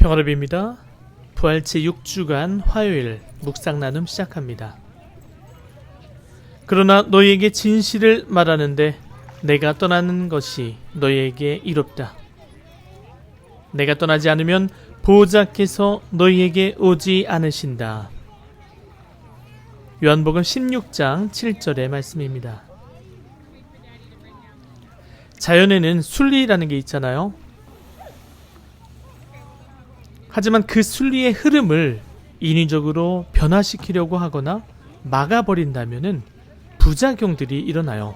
평화롭입니다. 부활체 6주간 화요일 묵상 나눔 시작합니다. 그러나 너희에게 진실을 말하는데 내가 떠나는 것이 너희에게 이롭다. 내가 떠나지 않으면 보호자께서 너희에게 오지 않으신다. 요한복음 16장 7절의 말씀입니다. 자연에는 순리라는 게 있잖아요. 하지만 그 순리의 흐름을 인위적으로 변화시키려고 하거나 막아버린다면은 부작용들이 일어나요.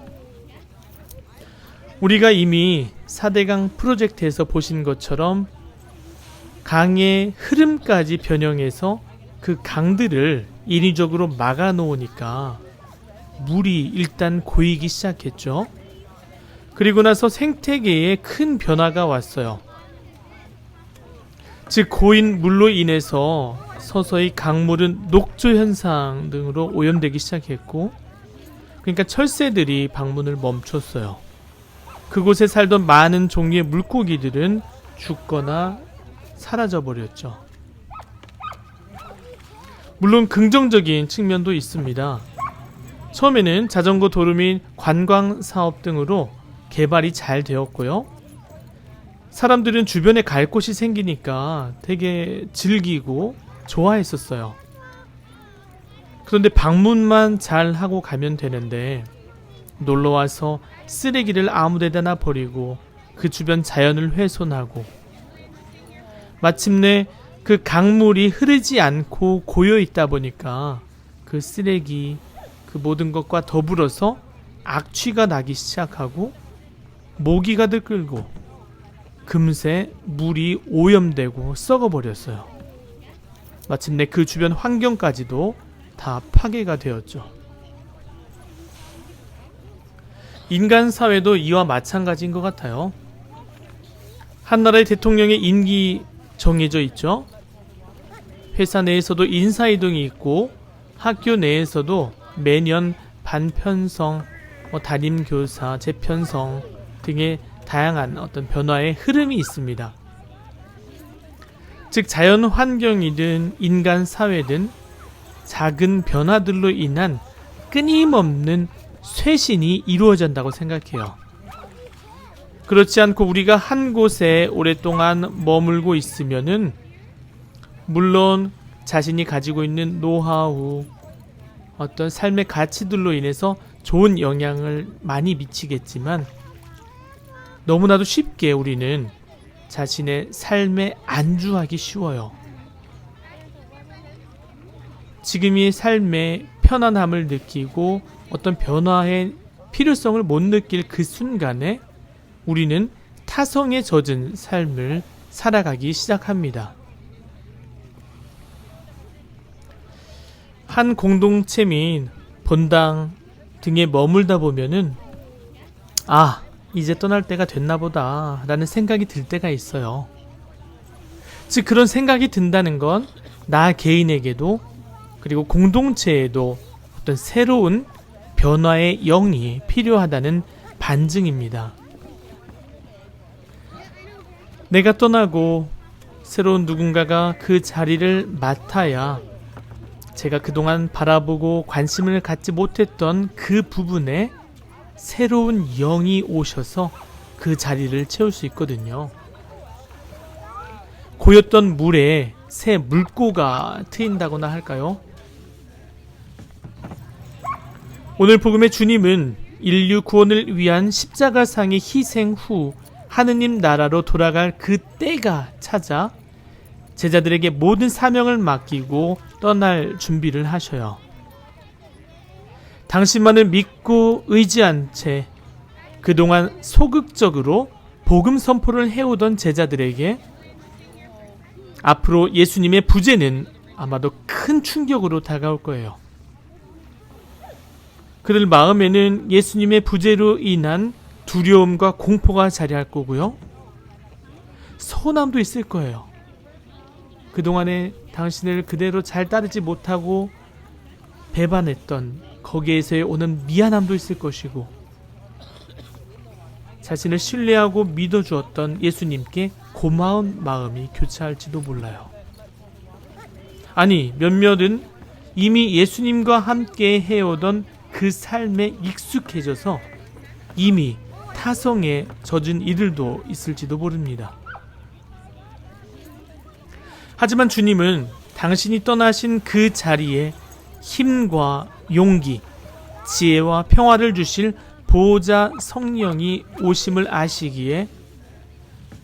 우리가 이미 4대강 프로젝트에서 보신 것처럼 강의 흐름까지 변형해서 그 강들을 인위적으로 막아 놓으니까 물이 일단 고이기 시작했죠. 그리고 나서 생태계에 큰 변화가 왔어요. 즉 고인 물로 인해서 서서히 강물은 녹조 현상 등으로 오염되기 시작했고 그러니까 철새들이 방문을 멈췄어요. 그곳에 살던 많은 종류의 물고기들은 죽거나 사라져 버렸죠. 물론 긍정적인 측면도 있습니다. 처음에는 자전거 도로 및 관광 사업 등으로 개발이 잘 되었고요. 사람들은 주변에 갈 곳이 생기니까 되게 즐기고 좋아했었어요. 그런데 방문만 잘 하고 가면 되는데 놀러 와서 쓰레기를 아무데나 버리고 그 주변 자연을 훼손하고 마침내 그 강물이 흐르지 않고 고여 있다 보니까 그 쓰레기 그 모든 것과 더불어서 악취가 나기 시작하고 모기가 들끓고 금세 물이 오염되고 썩어버렸어요. 마침내 그 주변 환경까지도 다 파괴가 되었죠. 인간 사회도 이와 마찬가지인 것 같아요. 한 나라의 대통령의 임기 정해져 있죠. 회사 내에서도 인사이동이 있고 학교 내에서도 매년 반편성, 뭐 담임 교사, 재편성 등의 다양한 어떤 변화의 흐름이 있습니다. 즉 자연 환경이든 인간 사회든 작은 변화들로 인한 끊임없는 쇄신이 이루어진다고 생각해요. 그렇지 않고 우리가 한 곳에 오랫동안 머물고 있으면은 물론 자신이 가지고 있는 노하우, 어떤 삶의 가치들로 인해서 좋은 영향을 많이 미치겠지만 너무나도 쉽게 우리는 자신의 삶에 안주하기 쉬워요. 지금이 삶의 편안함을 느끼고 어떤 변화의 필요성을 못 느낄 그 순간에 우리는 타성에 젖은 삶을 살아가기 시작합니다. 한 공동체 및 본당 등에 머물다 보면은 아, 이제 떠날 때가 됐나 보다 라는 생각이 들 때가 있어요. 즉 그런 생각이 든다는 건 나 개인에게도 그리고 공동체에도 어떤 새로운 변화의 영이 필요하다는 반증입니다. 내가 떠나고 새로운 누군가가 그 자리를 맡아야 제가 그동안 바라보고 관심을 갖지 못했던 그 부분에 새로운 영이 오셔서 그 자리를 채울 수 있거든요. 고였던 물에 새 물고가 트인다거나 할까요? 오늘 복음의 주님은 인류 구원을 위한 십자가상의 희생 후 하느님 나라로 돌아갈 그 때가 찾아 제자들에게 모든 사명을 맡기고 떠날 준비를 하셔요. 당신만을 믿고 의지한 채 그동안 소극적으로 복음 선포를 해오던 제자들에게 앞으로 예수님의 부재는 아마도 큰 충격으로 다가올 거예요. 그들 마음에는 예수님의 부재로 인한 두려움과 공포가 자리할 거고요. 서운함도 있을 거예요. 그동안에 당신을 그대로 잘 따르지 못하고 배반했던 거기에서 오는 미안함도 있을 것이고 자신을 신뢰하고 믿어주었던 예수님께 고마운 마음이 교차할지도 몰라요. 아니, 몇몇은 이미 예수님과 함께 해오던 그 삶에 익숙해져서 이미 타성에 젖은 이들도 있을지도 모릅니다. 하지만 주님은 당신이 떠나신 그 자리에 힘과 용기, 지혜와 평화를 주실 보호자 성령이 오심을 아시기에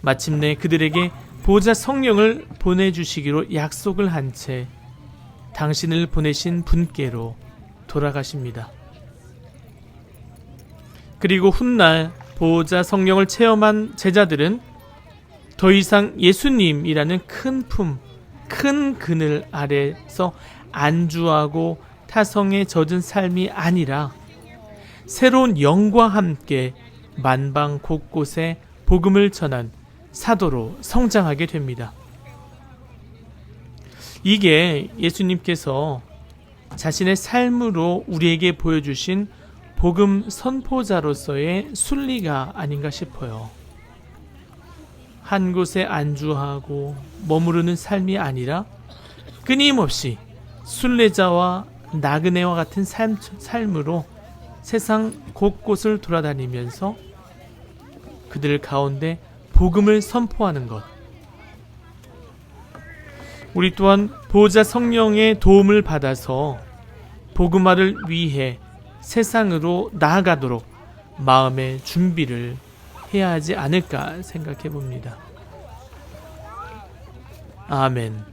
마침내 그들에게 보호자 성령을 보내주시기로 약속을 한 채 당신을 보내신 분께로 돌아가십니다. 그리고 훗날 보호자 성령을 체험한 제자들은 더 이상 예수님이라는 큰 품, 큰 그늘 아래서 안주하고 타성에 젖은 삶이 아니라 새로운 영과 함께 만방 곳곳에 복음을 전한 사도로 성장하게 됩니다. 이게 예수님께서 자신의 삶으로 우리에게 보여주신 복음 선포자로서의 순리가 아닌가 싶어요. 한 곳에 안주하고 머무르는 삶이 아니라 끊임없이 순례자와 나그네와 같은 삶, 삶으로 세상 곳곳을 돌아다니면서 그들 가운데 복음을 선포하는 것. 우리 또한 보호자 성령의 도움을 받아서 복음화를 위해 세상으로 나아가도록 마음의 준비를 해야 하지 않을까 생각해 봅니다. 아멘.